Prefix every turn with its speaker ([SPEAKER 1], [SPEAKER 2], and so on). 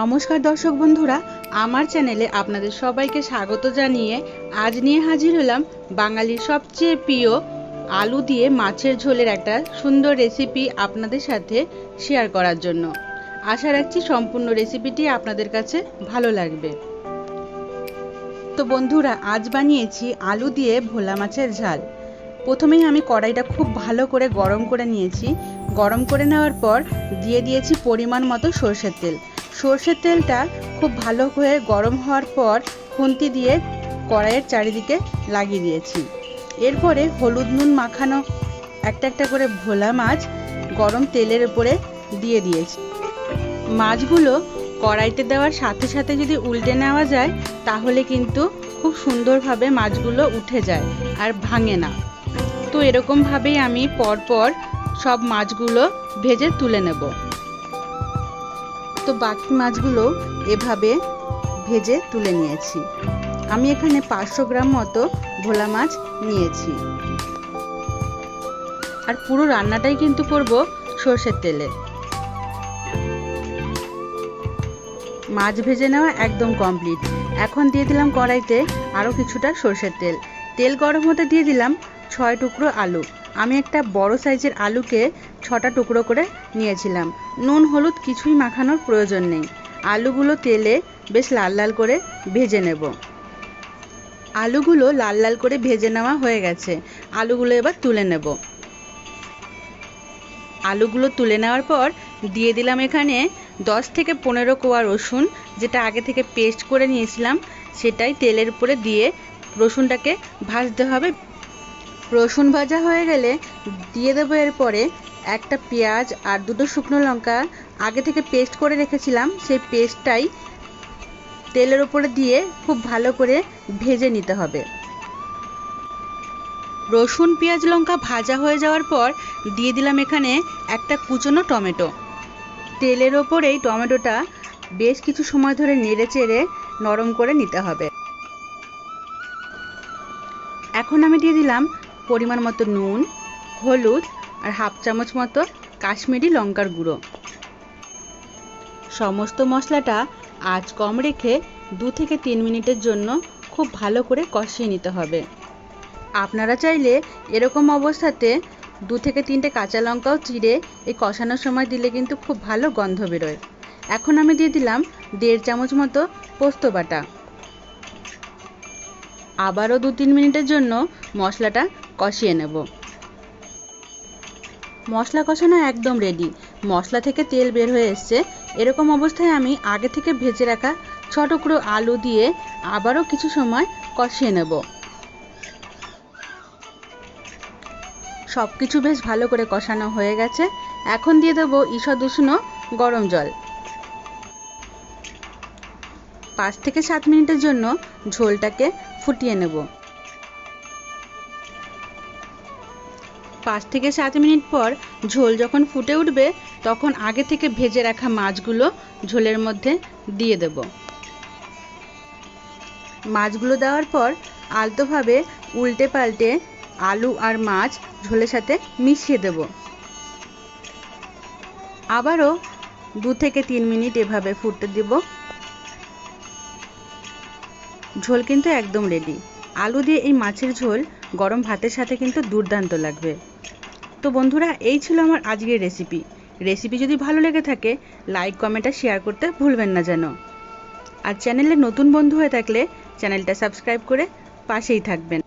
[SPEAKER 1] নমস্কার দর্শক বন্ধুরা, আমার চ্যানেলে আপনাদের সবাইকে স্বাগত জানিয়ে আজ নিয়ে হাজির হলাম বাঙালির সবচেয়ে প্রিয় আলু দিয়ে মাছের ঝোলের একটা সুন্দর রেসিপি আপনাদের সাথে শেয়ার করার জন্য। আশা রাখছি সম্পূর্ণ রেসিপিটি আপনাদের কাছে ভালো লাগবে। তো বন্ধুরা, আজ বানিয়েছি আলু দিয়ে ভোলা মাছের ঝাল। প্রথমেই আমি কড়াইটা খুব ভালো করে গরম করে নিয়েছি। গরম করে নেওয়ার পর দিয়ে দিয়েছি পরিমাণ মতো সর্ষের তেল। সর্ষের তেলটা খুব ভালো হয়ে গরম হওয়ার পর খুন্তি দিয়ে কড়াইয়ের চারিদিকে লাগিয়ে দিয়েছি। এরপরে হলুদ নুন মাখানো একটা একটা করে ভোলা মাছ গরম তেলের উপরে দিয়ে দিয়েছি। মাছগুলো কড়াইতে দেওয়ার সাথে সাথে যদি উল্টে নেওয়া যায়, তাহলে কিন্তু খুব সুন্দরভাবে মাছগুলো উঠে যায় আর ভাঙে না। তো এরকমভাবেই আমি পরপর সব মাছগুলো ভেজে তুলে নেব। তো বাকি মাছগুলো এভাবে ভেজে তুলে নিয়েছি। আমি এখানে পাঁচশো গ্রাম মতো ভোলা মাছ নিয়েছি। আর পুরো রান্নাটাই কিন্তু করব সর্ষের তেলে। মাছ ভেজে নেওয়া একদম কমপ্লিট। এখন দিয়ে দিলাম কড়াইতে আরও কিছুটা সর্ষের তেল। তেল গরম হতে দিয়ে দিলাম ছয় টুকরো আলু। আমি একটা বড় সাইজের আলুকে ছটা টুকরো করে নিয়েছিলাম। নুন, হলুদ কিছুই মাখানোর প্রয়োজন নেই। আলুগুলো তেলে বেশ লাল লাল করে ভেজে নেব। আলুগুলো লাল লাল করে ভেজে নেওয়া হয়ে গেছে। আলুগুলো এবার তুলে নেব। আলুগুলো তুলে নেওয়ার পর দিয়ে দিলাম এখানে দশ থেকে পনেরো কোয়া রসুন, যেটা আগে থেকে পেস্ট করে নিয়েছিলাম, সেটাই তেলের উপরে দিয়ে রসুনটাকে ভাজতে হবে। রসুন ভাজা হয়ে গেলে দিয়ে দেবো এরপরে একটা পেঁয়াজ আর দুটো শুকনো লঙ্কা আগে থেকে পেস্ট করে রেখেছিলাম। সেই পেস্টটাই তেলের উপরে দিয়ে খুব ভালো করে ভেজে নিতে হবে। রসুন, পেঁয়াজ, লঙ্কা ভাজা হয়ে যাওয়ার পর দিয়ে দিলাম এখানে একটা কুচনো টমেটো। তেলের ওপরেই টমেটোটা বেশ কিছু সময় ধরে নেড়ে চেড়ে নরম করে নিতে হবে। এখন আমি দিয়ে দিলাম পরিমাণ মতো নুন, হলুদ আর হাফ চামচ মতো কাশ্মীরি লঙ্কার গুঁড়ো। সমস্ত মশলাটা আজ কম রেখে দু থেকে তিন মিনিটের জন্য খুব ভালো করে কষিয়ে নিতে হবে। আপনারা চাইলে এরকম অবস্থাতে দু থেকে তিনটে কাঁচা লঙ্কাও চিড়ে এই কষানোর সময় দিলে কিন্তু খুব ভালো গন্ধ বেরোয়। এখন আমি দিয়ে দিলাম দেড় চামচ মতো পোস্ত বাটা। আবারও দু তিন মিনিটের জন্য মশলাটা কষিয়ে নেব। মশলা কষানো একদম রেডি মশলা থেকে তেল বের হয়ে এসছে। এরকম অবস্থায় আমি আগে থেকে ভেজে রাখা ছ টুকরো আলু দিয়ে আবারও কিছু সময় কষিয়ে নেব। সব কিছু বেশ ভালো করে কষানো হয়ে গেছে। এখন দিয়ে দেবো ঈষদ উষ্ণ গরম জল। পাঁচ থেকে সাত মিনিটের জন্য ঝোলটাকে ফুটিয়ে নেব। পাঁচ থেকে সাত মিনিট পর ঝোল যখন ফুটে উঠবে, তখন আগে থেকে ভেজে রাখা মাছগুলো ঝোলের মধ্যে দিয়ে দেব। মাছগুলো দেওয়ার পর আলতোভাবে উল্টে পাল্টে আলু আর মাছ ঝোলের সাথে মিশিয়ে দেব। আবারও দু থেকে তিন মিনিট এভাবে ফুটতে দেব। ঝোল কিন্তু একদম রেডি আলু দিয়ে এই মাছের ঝোল গরম ভাতের সাথে কিন্তু দুর্দান্ত লাগবে। তো বন্ধুরা, এই ছিল আমার আজকের রেসিপি রেসিপি যদি ভালো লেগে থাকে লাইক কমেন্ট আর শেয়ার করতে ভুলবেন না যেন। আর চ্যানেলে নতুন বন্ধু হয়ে থাকলে চ্যানেলটা সাবস্ক্রাইব করে পাশেই থাকবেন।